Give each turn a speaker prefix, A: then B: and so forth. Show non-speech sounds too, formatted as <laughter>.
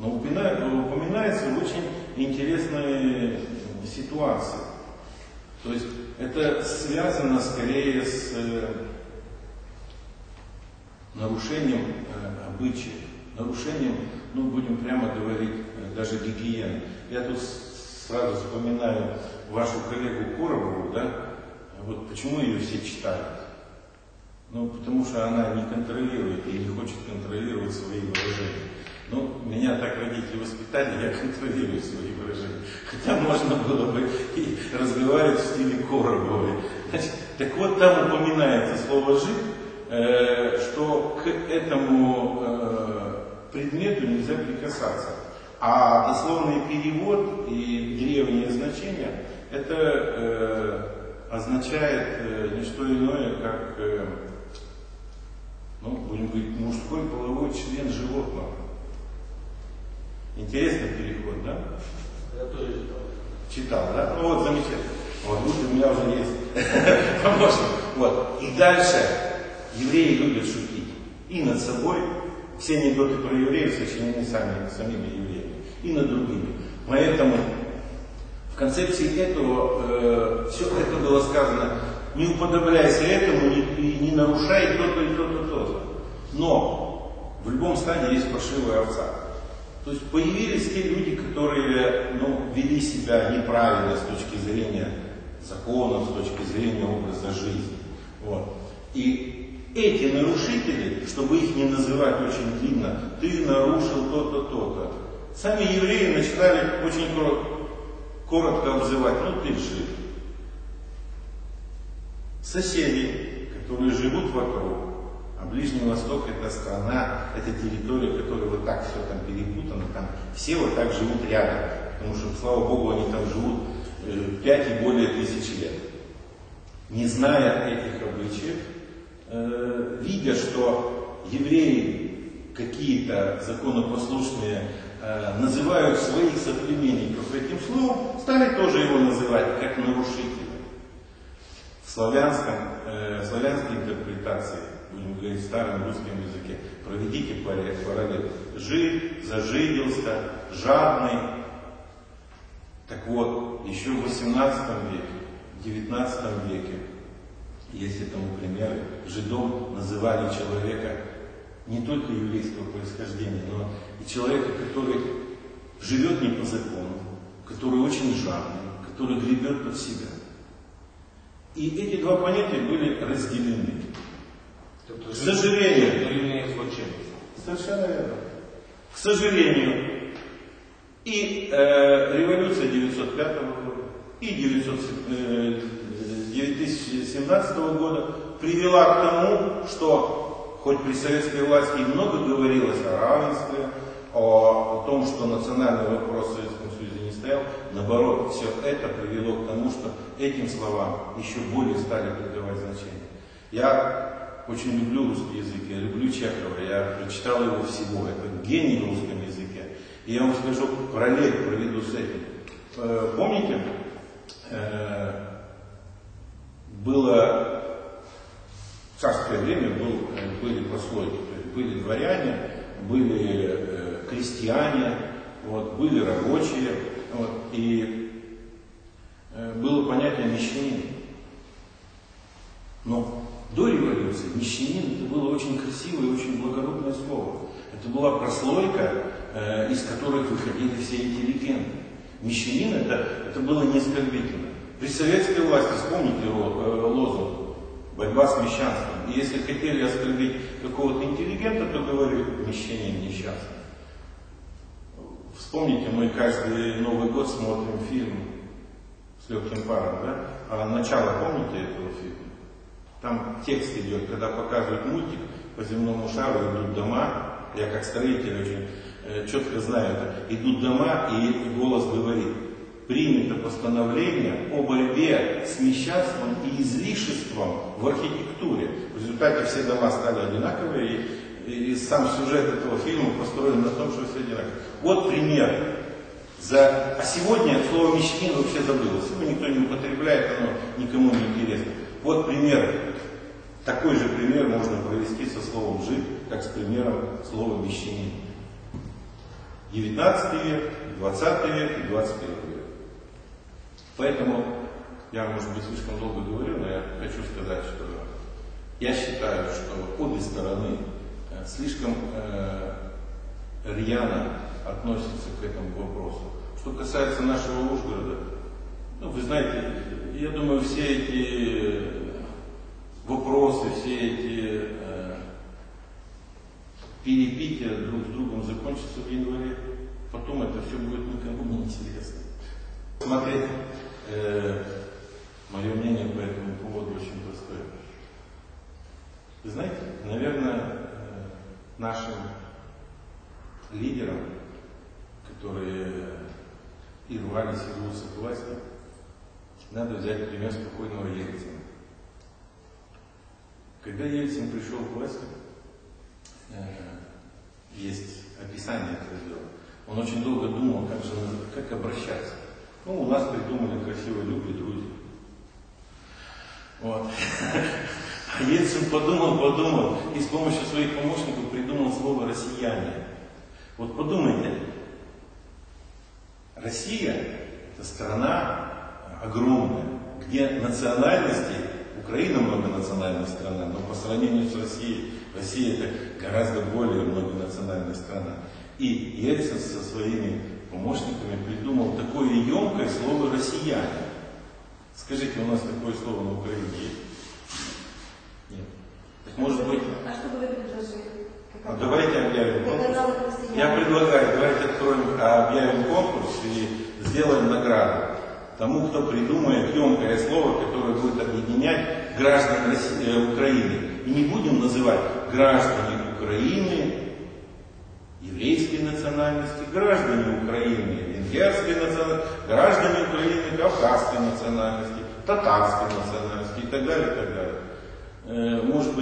A: Но упоминается очень интересной ситуации. То есть это связано скорее с э, нарушением э, обычаев, нарушением, ну будем прямо говорить, э, даже гигиены. Я тут сразу вспоминаю вашу коллегу Коробову, да, вот почему ее все читают? Ну, потому что она не контролирует и не хочет контролировать свои выражения. Ну, меня так родители воспитали, я контролирую свои выражения. Хотя можно было бы и разговаривать в стиле Коробовой. Значит, так вот, там упоминается слово «жид», э, что к этому э, предмету нельзя прикасаться. А дословный перевод и древнее значение это э, означает э, не что иное, как, э, ну, будем говорить, мужской половой член животного. Интересный переход, да?
B: Я тоже читал.
A: Читал, да? Ну вот, замечательно. Вот, видите, у меня уже есть <laughs> помощник. Вот. И дальше евреи любят шутить. И над собой. Все анекдоты про евреев сочинены сами, самими евреями. И над другими. Поэтому в концепции этого э, все это было сказано, не уподобляйся этому, не, не нарушай то-то и то-то, то-то. Но в любом стане есть паршивая овца. То есть появились те люди, которые ну, вели себя неправильно с точки зрения законов, с точки зрения образа жизни. Вот. И эти нарушители, чтобы их не называть очень длинно, ты нарушил то-то, то-то. Сами евреи начинали очень коротко, обзывать, ну ты жив. Соседи, которые живут вокруг, а Ближний Восток это страна, это территория, которая вот так все там перепутана, там все вот так живут рядом, потому что, слава Богу, они там живут э, 5 и более тысяч лет. Не зная этих обычаев, э, видя, что евреи какие-то законопослушные э, называют своих соплеменников этим словом, стали тоже его называть как нарушителя. В славянском, э, славянской интерпретации будем говорить в старом русском языке, проведите параллель. Жид, зажиделся, жадный. Так вот, еще в 18 веке, в 19 веке, есть этому примеры, жидом называли человека не только еврейского происхождения, но и человека, который живет не по закону, который очень жадный, который гребет под себя. И эти два понятия были разделены. К сожалению, совершенно верно. К сожалению, и э, революция 905 года, и 900, э, 2017 года привела к тому, что хоть при советской власти и много говорилось о равенстве, о, о том, что национальный вопрос в Советском Союзе не стоял, наоборот, все это привело к тому, что этим словам еще более стали придавать значение. Я очень люблю русский язык, я люблю Чехова, я прочитал его всего, это гений в русском языке. И я вам скажу, параллель проведу с этим. Э, помните, э, было в царское время был, э, были прослойки, то есть были дворяне, были крестьяне, вот, были рабочие, вот, и было понятие мещанин. Но до революции мещанин это было очень красивое и очень благородное слово. Это была прослойка, э, из которых выходили все интеллигенты. Мещанин это, это было не оскорбительно. При советской власти, вспомните э, лозунг, борьба с мещанством. И если хотели оскорбить какого-то интеллигента, то говорили, мещанин несчастный. Вспомните, мы каждый Новый год смотрим фильм с легким паром, да? А начало помните этого фильма? Там текст идет, когда показывают мультик, по земному шару идут дома, я как строитель очень э, четко знаю это, идут дома и голос говорит, принято постановление о борьбе с несчастным и излишеством в архитектуре. В результате все дома стали одинаковые, и, и сам сюжет этого фильма построен на том, что все одинаково. Вот пример. За... А сегодня слово мещанин вообще забылось. Его никто не употребляет, оно никому не интересно. Вот пример такой же пример можно провести со словом «жид», как с примером слова «мещанин». 19 век, 20 век и 21 век. Поэтому я, может быть, слишком долго говорю, но я хочу сказать, что я считаю, что обе стороны э, слишком э, рьяно относятся к этому вопросу. Что касается нашего Ужгорода, ну, вы знаете, я думаю, все эти вопросы, все эти э, перепития друг с другом закончатся в январе. Потом это все будет никому не интересно. Смотрите, э, мое мнение по этому поводу очень простое. Вы знаете, наверное, э, нашим лидерам, которые и рвались, и рвутся к власти, надо взять пример спокойного Ельцина. Когда Ельцин пришел к власти, есть описание этого дела. Он очень долго думал, как же как обращаться. Ну, у нас придумали красиво любые друзья. Вот. <laughs> А Ельцин подумал, подумал, и с помощью своих помощников придумал слово «россияне». Вот подумайте, Россия – это страна огромная, где национальности, Украина многонациональная страна, но по сравнению с Россией, Россия это гораздо более многонациональная страна. И Ельцин со своими помощниками придумал такое емкое слово «россияне». Скажите, у нас такое слово на Украине есть? Нет. Так может быть...
B: А что бы вы предложили?
A: А давайте объявим конкурс. Я предлагаю, давайте откроем, а, объявим конкурс и сделаем награду тому, кто придумает емкое слово, которое будет объединять граждан России, э, Украины. И не будем называть граждане Украины еврейской национальности, граждане Украины венгерской национальности, граждане Украины кавказской национальности, татарской национальности и так далее, и так далее. Э, Может быть,